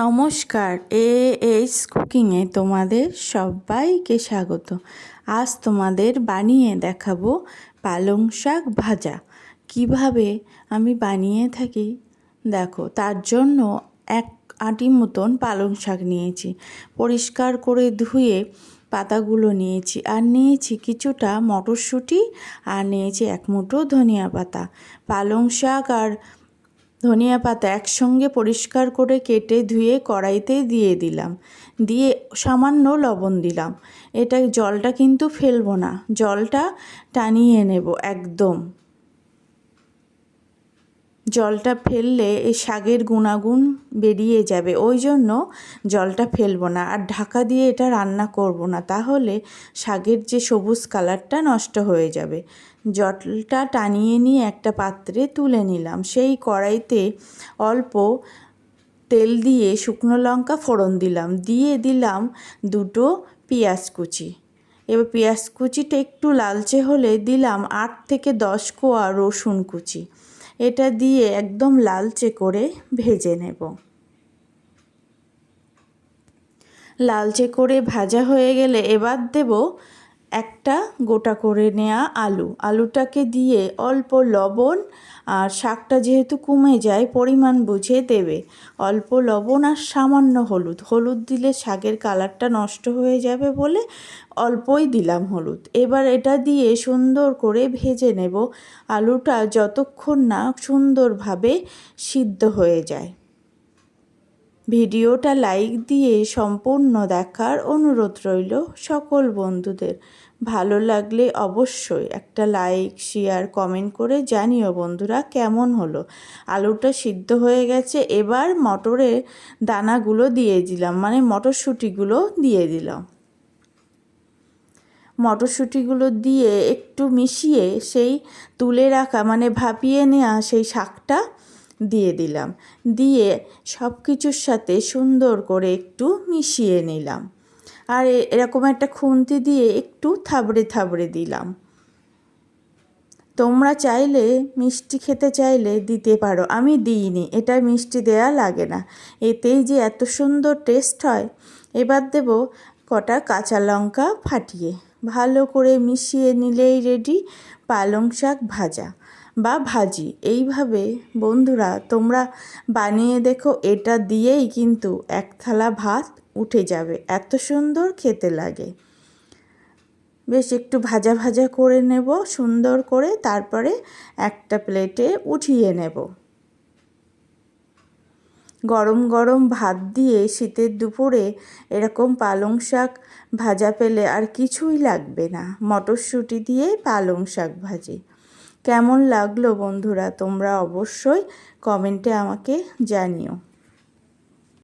নমস্কার A H কুকিংয়ে তোমাদের সবাইকে স্বাগত। আজ তোমাদের বানিয়ে দেখাবো পালং শাক ভাজা। কীভাবে আমি বানিয়ে থাকি? দেখো, তার জন্য এক আটি মতন পালং শাক নিয়েছি। পরিষ্কার করে ধুয়ে পাতাগুলো নিয়েছি আর নিয়েছি কিছুটা মটরশুঁটি আর নিয়েছি এক মুঠো ধনিয়া পাতা। পালং শাক আর ধনিয়া পাতা একসঙ্গে পরিষ্কার করে কেটে ধুয়ে কড়াইতে দিয়ে দিলাম। দিয়ে সামান্য লবণ দিলাম। এটা জলটা কিন্তু ফেলব না। জলটা টানিয়ে নেব, একদম। জলটা ফেললে এই শাকের গুণাগুণ বেরিয়ে যাবে। ওই জন্য জলটা ফেলব না। আর ঢাকা দিয়ে এটা রান্না করব না। তাহলে শাকের যে সবুজ কালারটা নষ্ট হয়ে যাবে। জলটা টানিয়ে নিয়ে একটা পাত্রে তুলে নিলাম। সেই কড়াইতে অল্প তেল দিয়ে শুকনো লঙ্কা ফোড়ন দিলাম। দিয়ে দিলাম দুটো পেঁয়াজ কুচি। এবার পেঁয়াজ কুচিটা একটু লালচে হলে দিলাম আট থেকে দশ কোয়া রসুন কুচি। এটা দিয়ে একদম লালচে করে ভেজে নেব। লালচে করে ভাজা হয়ে গেলে এবার দেব একটা গোটা করে নেওয়া আলু। আলুটাকে দিয়ে অল্প লবণ আর শাকটা যেহেতু কমে যায়, পরিমাণ বুঝে দেবে। অল্প লবণ আর সামান্য হলুদ। হলুদ দিলে শাকের কালারটা নষ্ট হয়ে যাবে বলে অল্পই দিলাম হলুদ। এবার এটা দিয়ে সুন্দর করে ভেজে নেব। আলুটা যতক্ষণ না সুন্দরভাবে সিদ্ধ হয়ে যায়। ভিডিওটা লাইক দিয়ে সম্পূর্ণ দেখার অনুরোধ রইল সকল বন্ধুদের। ভালো লাগলে অবশ্যই একটা লাইক, শেয়ার, কমেন্ট করে জানিও বন্ধুরা কেমন হলো। আলুটা সিদ্ধ হয়ে গেছে, এবার মটরের দানাগুলো দিয়ে দিলাম মানে মটরশুঁটিগুলো দিয়ে দিলাম। মটরশুঁটিগুলো দিয়ে একটু মিশিয়ে সেই তুলে রাখা মানে ভাপিয়ে নেওয়া সেই শাকটা দিয়ে দিলাম। দিয়ে সব কিছুর সাথে সুন্দর করে একটু মিশিয়ে নিলাম। আর এরকম একটা খুন্তি দিয়ে একটু থাবড়ে থাবড়ে দিলাম। তোমরা চাইলে মিষ্টি খেতে চাইলে দিতে পারো। আমি দিইনি, এটা মিষ্টি দেয়া লাগে না। এতেই যে এত সুন্দর টেস্ট হয়, এবার দেব কটা কাঁচা লঙ্কা ফাটিয়ে। ভালো করে মিশিয়ে নিলেই রেডি পালং শাক ভাজা বা ভাজি। এইভাবে বন্ধুরা তোমরা বানিয়ে দেখো, এটা দিয়েই কিন্তু এক থালা ভাত উঠে যাবে। এত সুন্দর খেতে লাগে। বেশ একটু ভাজা ভাজা করে নেব, সুন্দর করে তারপরে একটা প্লেটে উঠিয়ে নেব। গরম গরম ভাত দিয়ে শীতের দুপুরে এরকম পালং শাক ভাজা পেলে আর কিছুই লাগবে না। মটরশুঁটি দিয়ে পালং শাক ভাজি। কেমন লাগল বন্ধুরা তোমরা অবশ্যই কমেন্টে আমাকে জানিও।